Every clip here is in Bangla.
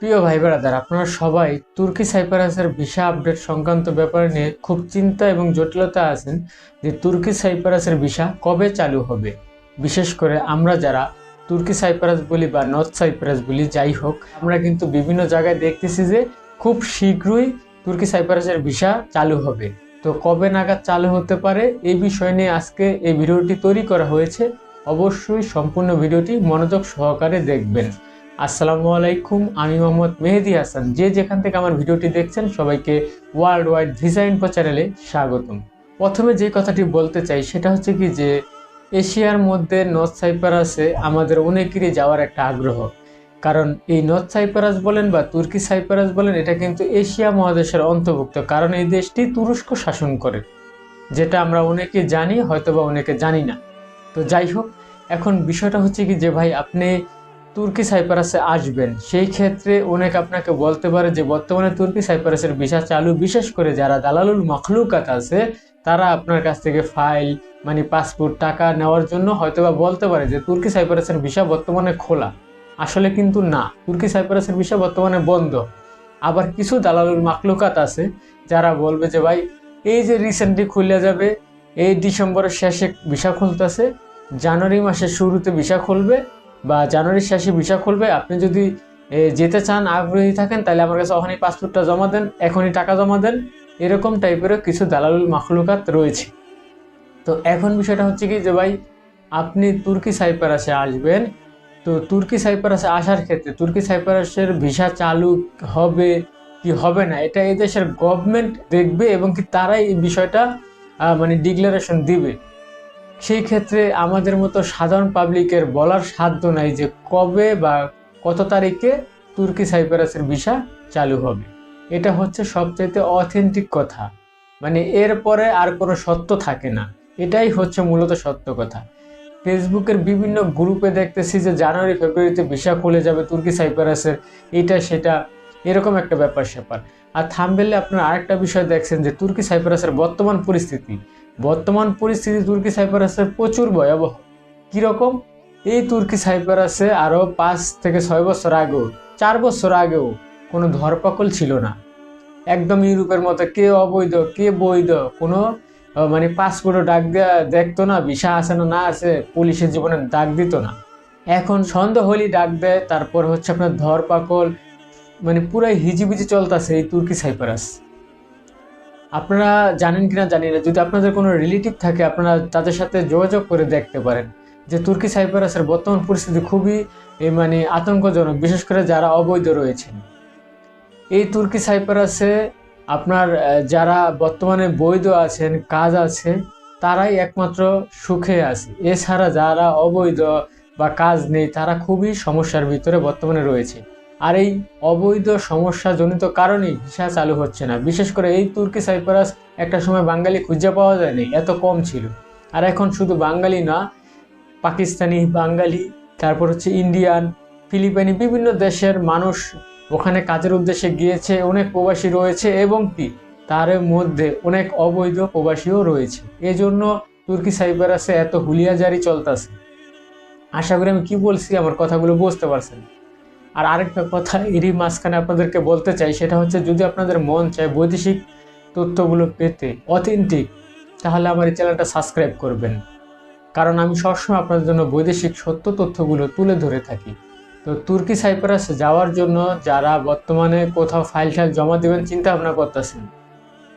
প্রিয় ভাই ব্রাদার আপনারা সবাই তুর্কি সাইপ্রাসের ভিসা আপডেট সংক্রান্ত ব্যাপার নিয়ে খুব চিন্তা এবং জটিলতা আছেন যে তুর্কি সাইপ্রাসের ভিসা কবে চালু হবে। বিশেষ করে আমরা যারা তুর্কি সাইপ্রাস বলি বা নর্থ সাইপ্রাস বলি, যাই হোক, আমরা কিন্তু বিভিন্ন জায়গায় দেখতেছি যে খুব শীঘ্রই তুর্কি সাইপ্রাসের ভিসা চালু হবে। তো কবে নাগাদ চালু হতে পারে এই বিষয় নিয়ে আজকে এই ভিডিওটি তৈরি করা হয়েছে। অবশ্যই সম্পূর্ণ ভিডিওটি মনোযোগ সহকারে দেখবেন। আসসালামু আলাইকুম, আমি মোহাম্মদ মেহেদি হাসান। যে যেখান থেকে আমার ভিডিওটি দেখছেন, সবাইকে ওয়ার্ল্ড ওয়াইড ভিসা ইনফো চ্যানেলে স্বাগতম। প্রথমে যে কথাটি বলতে চাই, সেটা হচ্ছে কি যে, এশিয়ার মধ্যে নর্থ সাইপ্রাসে আমাদের অনেকেরই যাওয়ার একটা আগ্রহ। কারণ এই নর্থ সাইপ্রাস বলেন বা তুর্কি সাইপ্রাস বলেন, এটা কিন্তু এশিয়া মহাদেশের অন্তর্ভুক্ত। কারণ এই দেশটি তুরস্ক শাসন করে, যেটা আমরা অনেকে জানি, হয়তোবা অনেকে জানি না। তো যাই হোক, এখন বিষয়টা হচ্ছে কি যে, ভাই, আপনি তুর্কি সাইপ্রাসে আসবেন। সেই ক্ষেত্রে অনেক আপনাকে বলতে পারে যে, বর্তমানে তুর্কি সাইপ্রাসের ভিসা চালু, বিশেষ করে যারা দালালুল মখলুকাত আছে, তারা আপনার কাছ থেকে ফাইল মানে পাসপোর্ট, টাকা নেওয়ার জন্য হয়তোবা বলতে পারে যে, তুর্কি সাইপ্রাসের ভিসা বর্তমানে খোলা। আসলে কিন্তু না। তুর্কি সাইপ্রাসের ভিসা বর্তমানে বন্ধ। আবার কিছু দালালুল মাকলুকাত আছে, যারা বলবে যে, ভাই, এই যে রিসেন্টলি খুলে যাবে, এই ডিসেম্বরের শেষে ভিসা খুলতেছে, জানুয়ারি মাসের শুরুতে ভিসা খুলবে বা জানুয়ারির শেষে ভিসা খুলবে, আপনি যদি যেতে চান, আগ্রহী থাকেন, তাহলে আমার কাছে ওখানে পাসপোর্টটা জমা দেন, এখনই টাকা জমা দেন। এরকম টাইপেরও কিছু দালালুল মাখলুকাত রয়েছে। তো এখন বিষয়টা হচ্ছে কি যে ভাই, আপনি তুর্কি সাইপ্রাসে আসবেন, তো তুর্কি সাইপ্রাসে আসার ক্ষেত্রে, তুর্কি সাইপ্রাসের ভিসা চালু হবে কি হবে না, এটা এই দেশের গভর্নমেন্ট দেখবে এবং কি তারাই এই বিষয়টা মানে ডিক্লারেশন দিবে। সেই ক্ষেত্রে আমাদের মতো সাধারণ পাবলিকের বলার সাধ্য নাই যে কবে বা কত তারিখে তুর্কি সাইপ্রাসের ভিসা চালু হবে। এটা হচ্ছে সবচাইতে অথেন্টিক কথা। মানে এরপরে আর কোনো সত্য থাকে না। এটাই হচ্ছে মূলত সত্য কথা। ফেসবুকের বিভিন্ন গ্রুপে দেখতেছি যে জানুয়ারি, ফেব্রুয়ারিতে ভিসা খুলে যাবে তুর্কি সাইপ্রাসের। এটা, সেটা, এরকম একটা ব্যাপার স্যাপার আর থামবেলে আপনারা আরেকটা বিষয় দেখছেন যে তুর্কি সাইপ্রাসের বর্তমান পরিস্থিতি। বর্তমান পরিস্থিতি তুর্কি সাইপ্রাসের প্রচুর ভয়াবহ। কীরকম এই তুর্কি সাইপ্রাসে আরও পাঁচ থেকে ছয় বছর আগেও, চার বছর আগেও কোনো ধরপাকল ছিল না। একদম ইউরোপের মতো কে অবৈধ, কে বৈধ, কোনো মানে পাসপোর্টও ডাক দেওয়া দেখতো না, ভিসা আছে না না আছে পুলিশের জীবনে ডাক দিত না। এখন সন্দেহ হলেই ডাক দেয়, তারপর হচ্ছে আপনার ধরপাকল মানে পুরাই হিজিবিজি চলতেছে এই তুর্কি সাইপ্রাস। আপনারা জানেন কিনা জানি না, যদি আপনাদের কোনো রিলেটিভ থাকে, আপনারা তাদের সাথে যোগাযোগ করে দেখতে পারেন। যে তুর্কি সাইপ্রাসের বর্তমান পরিস্থিতি খুবই মানে আতঙ্কজনক, বিশেষ করে যারা অবৈধ রয়েছেন। এই তুর্কি সাইপ্রাসে আপনার যারা বর্তমানে বৈধ আছেন, কাজ আছে, তারাই একমাত্র সুখে আছে। এছাড়া যারা অবৈধ বা কাজ নেই, তারা খুবই সমস্যার ভিতরে বর্তমানে রয়েছে। আর এই অবৈধ সমস্যাজনিত কারণেই ভিসা চালু হচ্ছে না। বিশেষ করে এই তুর্কি সাইপ্রাস একটা সময় বাঙালি খুঁজে পাওয়া যায়নি, এত কম ছিল। আর এখন শুধু বাঙালি না, পাকিস্তানি বাঙালি, তারপর হচ্ছে ইন্ডিয়ান, ফিলিপাইনি বিভিন্ন দেশের মানুষ ওখানে কাজের উদ্দেশ্যে গিয়েছে, অনেক প্রবাসী রয়েছে এবং কি, তার মধ্যে অনেক অবৈধ প্রবাসীও রয়েছে। এজন্য তুর্কি সাইপ্রাসে এত হুলিয়াজারি চলতেছে। আশা করি আমি কি বলছি, আমার কথাগুলো বুঝতে পারছেন। আর আরেকটা কথা এরই মাঝখানে আপনাদেরকে বলতে চাই, সেটা হচ্ছে যদি আপনাদের মন চায় বৈদেশিক তথ্যগুলো পেতে অথেন্টিক তাহলে আমার এই চ্যানেলটা সাবস্ক্রাইব করবেন। কারণ আমি সবসময় আপনাদের জন্য বৈদেশিক সত্য তথ্যগুলো তুলে ধরে থাকি। তো তুর্কি সাইপ্রাস যাওয়ার জন্য যারা বর্তমানে কোথাও ফাইল টাইল জমা দেবেন, চিন্তা ভাবনা করতেছেন।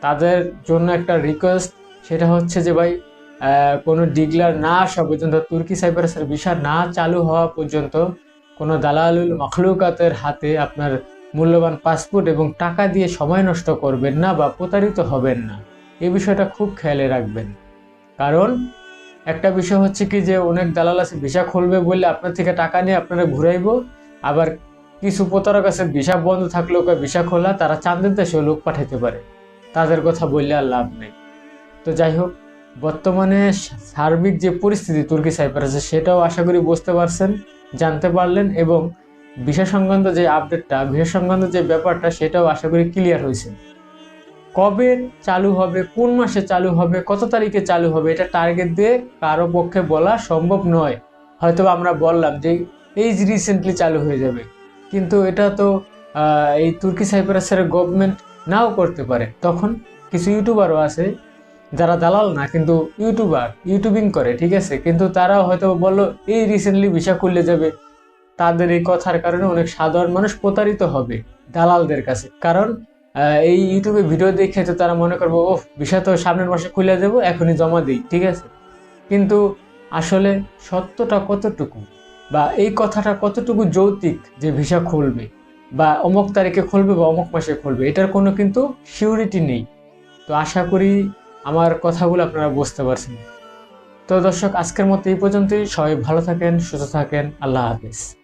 তাদের জন্য একটা রিকোয়েস্ট সেটা হচ্ছে যে ভাই কোনো ডিগলার না আসা পর্যন্ত, তুর্কি সাইপ্রাসের ভিসা না চালু হওয়া পর্যন্ত কোনো দালালুল মখলুকাতের হাতে আপনার মূল্যবান পাসপোর্ট এবং টাকা দিয়ে সময় নষ্ট করবেন না বা প্রতারিত হবেন না। এই বিষয়টা খুব খেয়ালে রাখবেন। কারণ একটা বিষয় হচ্ছে কি যে, অনেক দালাল আছে, ভিসা খুলবে বললে আপনার থেকে টাকা নিয়ে আপনারা ঘুরাইবো। আবার কিছু প্রতারক আছে, ভিসা বন্ধ থাকলেও ভিসা খোলা, তারা চান্দের দেশেও লোক পাঠাতে পারে। তাদের কথা বললে আর লাভ নেই। তো যাই হোক, বর্তমানে সার্বিক যে পরিস্থিতি তুর্কি সাইপ্রাসে সেটাও আশা করি বুঝতে পারছেন। জানতে পারলেন এবং ভিসা সংক্রান্ত যে আপডেটটা ভিসা সংক্রান্ত যে ব্যাপারটা, সেটাও আশা করি ক্লিয়ার হয়েছে। কবে চালু হবে, কোন মাসে চালু হবে, কত তারিখে চালু হবে, এটা টার্গেট দিয়ে কারও পক্ষে বলা সম্ভব নয়। হয়তো আমরা বললাম যে এই রিসেন্টলি চালু হয়ে যাবে, কিন্তু এটা তো এই তুর্কি সাইপ্রাসের গভর্নমেন্ট নাও করতে পারে। তখন কিছু ইউটিউবারও আছে যারা দালাল না, কিন্তু ইউটিউবার, ইউটিউবিং করে, ঠিক আছে? কিন্তু তারা হয়তো বলল, এই রিসেন্টলি ভিসা খুললে যাবে। তাদের এই কথার কারণে অনেক সাধারণ মানুষ প্রতারিত হবে দালালদের কাছে। কারণ এই ইউটিউবে ভিডিও দেখে তো তারা মনে করব ও ভিসা তো সামনের মাসে খুলে দেবো, এখনই জমা দিই। ঠিক আছে? কিন্তু আসলে সত্যটা কতটুকু বা এই কথাটা কতটুকু যৌতিক যে ভিসা খুলবে বা অমুক তারিখে খুলবে বা অমুক মাসে খুলবে, এটার কোনো কিন্তু সিউরিটি নেই। তো আশা করি আমার কথাগুলো আপনারা বুঝতে পারছেন। তো দর্শক, আজকের মতো এই পর্যন্তই। সবাই ভালো থাকেন, সুস্থ থাকেন। আল্লাহ হাফেজ।